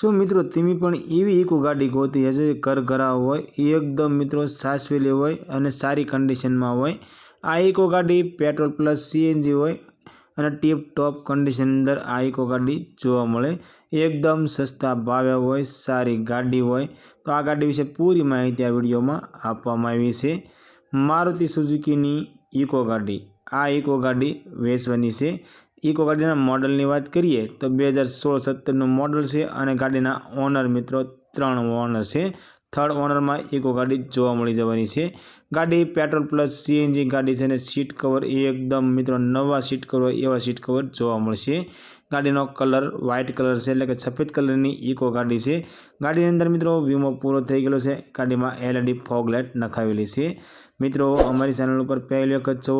શું મિત્રો તમે પણ એવી ઇકો ગાડી ગોતી હશે? ઘર ઘરા હોય, એકદમ મિત્રો સાચવેલી હોય અને સારી કન્ડિશનમાં હોય. આ ઇકો ગાડી પેટ્રોલ પ્લસ સીએનજી હોય અને ટીપ ટોપ કન્ડિશન અંદર આ ઇકો ગાડી જોવા મળે. એકદમ સસ્તા ભાવે હોય, સારી ગાડી હોય. તો આ ગાડી વિશે પૂરી માહિતી આ વિડીયોમાં આપવામાં આવી છે. મારુતિ સુઝુકીની ઇકો ગાડી આ ઇકો ગાડી વેચવાની છે. ઇકો ગાડીના મોડલની વાત કરીએ તો બે હજાર સોળ સત્તરનું મોડલ છે અને ગાડીના ઓનર મિત્રો ત્રણ ઓનર છે. થર્ડ ઓનરમાં ઇકો ગાડી જોવા મળી જવાની છે. ગાડી પેટ્રોલ પ્લસ સીએનજી ગાડી છે અને સીટ કવર એકદમ મિત્રો નવા સીટ કવર એવા સીટ કવર જોવા મળશે. ગાડીનો કલર વ્હાઇટ કલર છે એટલે કે સફેદ કલરની ઇકો ગાડી છે. ગાડીની અંદર મિત્રો વીમો પૂરો થઈ ગયેલો છે. ગાડીમાં એલઈડી ફોગ લાઇટ નખાવેલી છે. મિત્રો અમારી ચેનલ ઉપર પહેલી વખત છો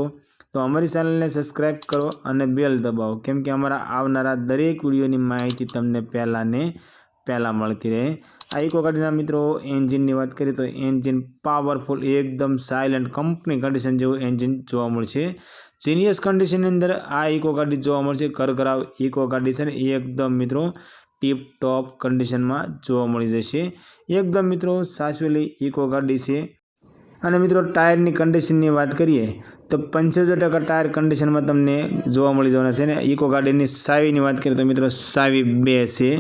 તો અમારી ચેનલને સબસ્ક્રાઈબ કરો અને બેલ દબાવો. કેમ કે અમારા આવનારા દરેક વિડીયોની માહિતી તમને પહેલાંને પહેલાં મળતી રહે. આ ઇકો ગાડીના મિત્રો એન્જિનની વાત કરીએ તો એન્જિન પાવરફુલ એકદમ સાયલન્ટ કંપની કન્ડિશન જેવું એન્જિન જોવા મળશે. જીનિયસ કન્ડિશનની અંદર આ ઇકો ગાડી જોવા મળશે. કરકરાવ ઇકો ગાડી છે ને એકદમ મિત્રો ટીપ ટોપ કન્ડિશનમાં જોવા મળી જશે. એકદમ મિત્રો સાચવેલી ઇકો ગાડી છે. અને મિત્રો ટાયરની કન્ડિશનની વાત કરીએ તો પંચોતેર ટકા ટાયર કન્ડિશનમાં તમને જોવા મળી જવાના છે ને ઇકો ગાડીની સાવીની વાત કરીએ તો મિત્રો સાવી બે છે.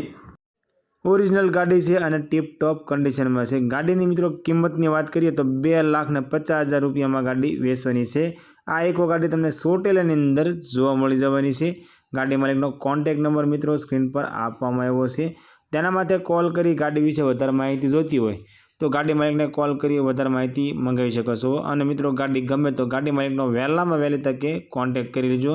ઓરિજિનલ ગાડી છે અને ટીપ ટોપ કન્ડિશનમાં છે. ગાડીની મિત્રો કિંમતની વાત કરીએ તો બે લાખ ને પચાસ હજાર રૂપિયામાં ગાડી વેચવાની છે. આ એકો ગાડી તમને સોટેલાની અંદર જોવા મળી જવાની છે. ગાડી માલિકનો કોન્ટેક નંબર મિત્રો સ્ક્રીન પર આપવામાં આવ્યો છે. તેના માટે કોલ કરી ગાડી વિશે વધારે માહિતી જોઈતી હોય તો ગાડી માલિકને કોલ કરી વધારે માહિતી મંગાવી શકો છો. અને મિત્રો, ગાડી ગમે તો ગાડી માલિકનો વહેલામાં વહેલી તકે કોન્ટેક કરી લેજો.